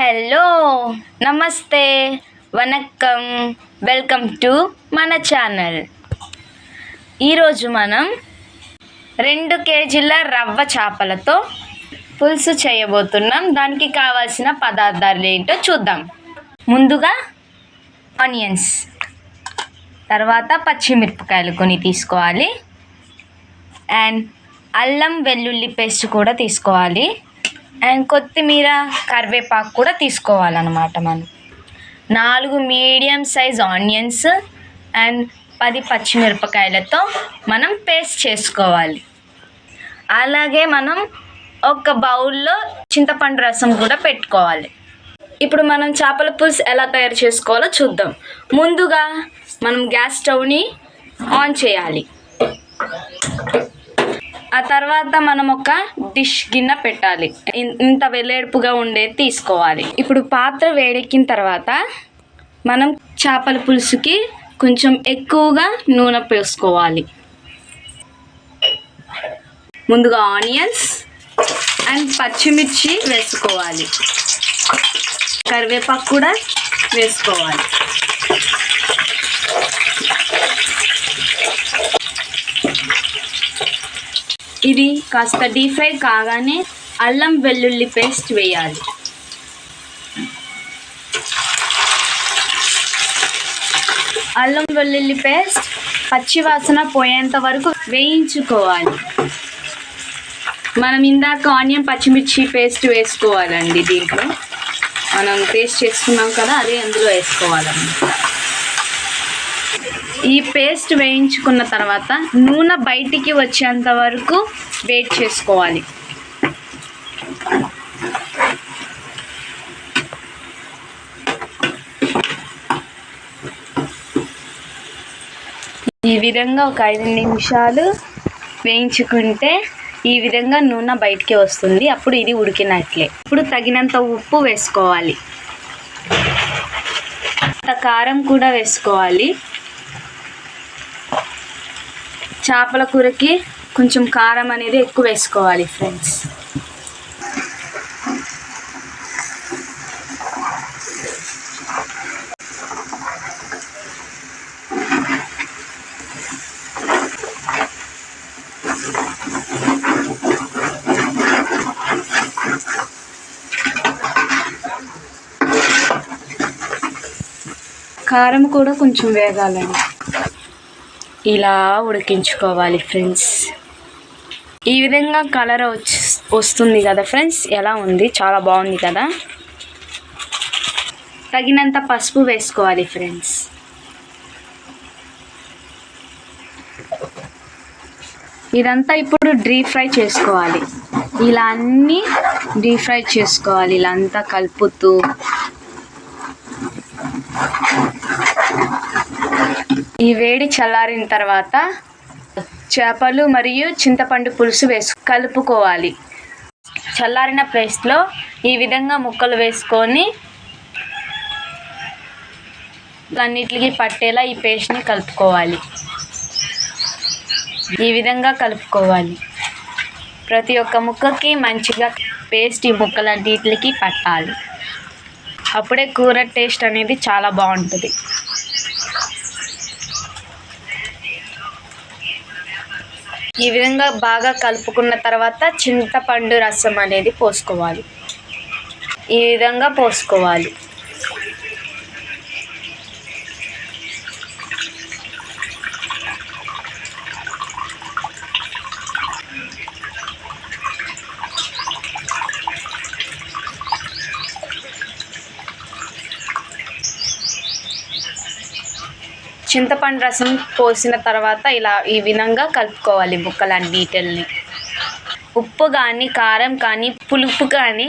Hello నమస్తే వనక్కం welcome to మన ఛానల్. ఈరోజు మనం రెండు కేజీల రవ్వ చేపలతో పులుసు చేయబోతున్నాం. దానికి కావాల్సిన పదార్థాలు ఏంటో చూద్దాం. ముందుగా ఆనియన్స్ తర్వాత పచ్చిమిరపకాయలు కొని తీసుకోవాలి. అండ్ అల్లం వెల్లుల్లి పేస్ట్ కూడా తీసుకోవాలి. అండ్ కొత్తిమీర కరివేపాకు కూడా తీసుకోవాలన్నమాట మనం. నాలుగు మీడియం సైజ్ ఆనియన్స్ అండ్ పది పచ్చిమిరపకాయలతో మనం పేస్ట్ చేసుకోవాలి. అలాగే మనం ఒక బౌల్లో చింతపండు రసం కూడా పెట్టుకోవాలి. ఇప్పుడు మనం చేపల పులుసు ఎలా తయారు చేసుకోవాలో చూద్దాం. ముందుగా మనం గ్యాస్ స్టవ్ని ఆన్ చేయాలి. ఆ తర్వాత మనం ఒక డిష్ గిన్నె పెట్టాలి. ఇంత వెల్లేడుపుగా ఉండేది తీసుకోవాలి. ఇప్పుడు పాత్ర వేడెక్కిన తర్వాత మనం చేపల పులుసుకి కొంచెం ఎక్కువగా నూనె పోసుకోవాలి. ముందుగా ఆనియన్స్ అండ్ పచ్చిమిర్చి వేసుకోవాలి. కరివేపాకు కూడా వేసుకోవాలి. ఇది కాస్త డీప్ ఫ్రై కాగానే అల్లం వెల్లుల్లి పేస్ట్ వేయాలి. అల్లం వెల్లుల్లి పేస్ట్ పచ్చివాసన పోయేంత వరకు వేయించుకోవాలి. మనం ఇందాక ఆనియన్ పచ్చిమిర్చి పేస్ట్ వేసుకోవాలండి దీంట్లో. మనం పేస్ట్ చేసుకున్నాం కదా అదే అందులో వేసుకోవాలన్నమాట. ఈ పేస్ట్ వేయించుకున్న తర్వాత నూనె బయటికి వచ్చేంత వరకు వెయిట్ చేసుకోవాలి. ఈ విధంగా ఒక ఐదు నిమిషాలు వేయించుకుంటే ఈ విధంగా నూనె బయటికి వస్తుంది. అప్పుడు ఇది ఉడికినట్లే. ఇప్పుడు తగినంత ఉప్పు వేసుకోవాలి. అంత కారం కూడా వేసుకోవాలి. చేపల కూరకి కొంచెం కారం అనేది ఎక్కువ వేసుకోవాలి ఫ్రెండ్స్ కారం కూడా కొంచెం వేగాలండి. ఇలా ఉడికించుకోవాలి ఫ్రెండ్స్. ఈ విధంగా కలర్ వస్తుంది కదా ఫ్రెండ్స్. ఎలా ఉంది? చాలా బాగుంది కదా. తగినంత పసుపు వేసుకోవాలి ఫ్రెండ్స్. ఇదంతా ఇప్పుడు డీప్ ఫ్రై చేసుకోవాలి. ఇలా అన్నీ డీప్ ఫ్రై చేసుకోవాలి. ఇలా అంతా కలుపుతూ ఈ వేడి చల్లారిన తర్వాత చేపలు మరియు చింతపండు పులుసు వేసు కలుపుకోవాలి. చల్లారిన ప్లేస్లో ఈ విధంగా ముక్కలు వేసుకొని అన్నిటికి పట్టేలా ఈ పేస్ట్ని కలుపుకోవాలి. ఈ విధంగా కలుపుకోవాలి. ప్రతి ఒక్క ముక్కకి మంచిగా పేస్ట్ ఈ ముక్కలన్నిటికి పట్టాలి. అప్పుడే కూర టేస్ట్ అనేది చాలా బాగుంటుంది. ఈ విధంగా బాగా కలుపుకున్న తర్వాత చింతపండు రసం అనేది పోసుకోవాలి. ఈ విధంగా పోసుకోవాలి. చింతపండు రసం పోసిన తర్వాత ఇలా ఈ విధంగా కలుపుకోవాలి ముక్కలన్నిటిని ఉప్పు కానీ కారం కానీ పులుపు కానీ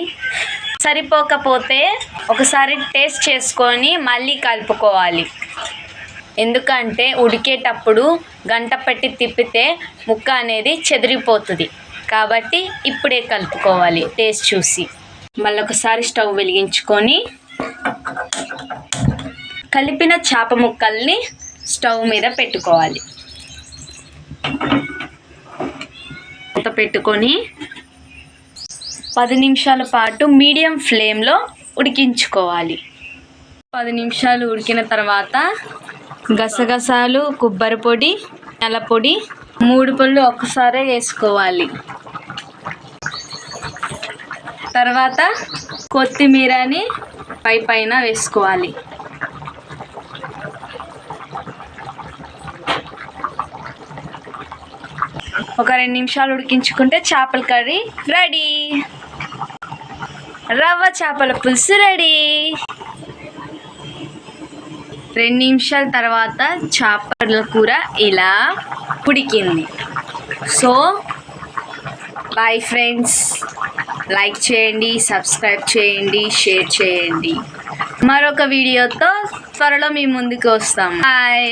సరిపోకపోతే ఒకసారి టేస్ట్ చేసుకొని మళ్ళీ కలుపుకోవాలి. ఎందుకంటే ఉడికేటప్పుడు గంట పెట్టి తిప్పితే ముక్క అనేది చెదిరిపోతుంది. కాబట్టి ఇప్పుడే కలుపుకోవాలి టేస్ట్ చూసి. మళ్ళీ ఒకసారి స్టవ్ వెలిగించుకొని కలిపిన చేప ముక్కల్ని స్టవ్ మీద పెట్టుకోవాలి. పెట్టుకొని పది నిమిషాల పాటు మీడియం ఫ్లేమ్లో ఉడికించుకోవాలి. పది నిమిషాలు ఉడికిన తర్వాత గసగసాలు కొబ్బరి పొడి నల్ల పొడి మూడు పళ్ళు ఒక్కసారే వేసుకోవాలి. తర్వాత కొత్తిమీరని పై పైన వేసుకోవాలి. ఒక రెండు నిమిషాలు ఉడికించుకుంటే చేపల కర్రీ రెడీ. రవ్వ చేపల పులుసు రెడీ. రెండు నిమిషాల తర్వాత చేపల కూర ఇలా ఉడికింది. సో బాయ్ ఫ్రెండ్స్ లైక్ చేయండి సబ్స్క్రైబ్ చేయండి షేర్ చేయండి. మరొక వీడియోతో త్వరలో మీ ముందుకు వస్తాం. బాయ్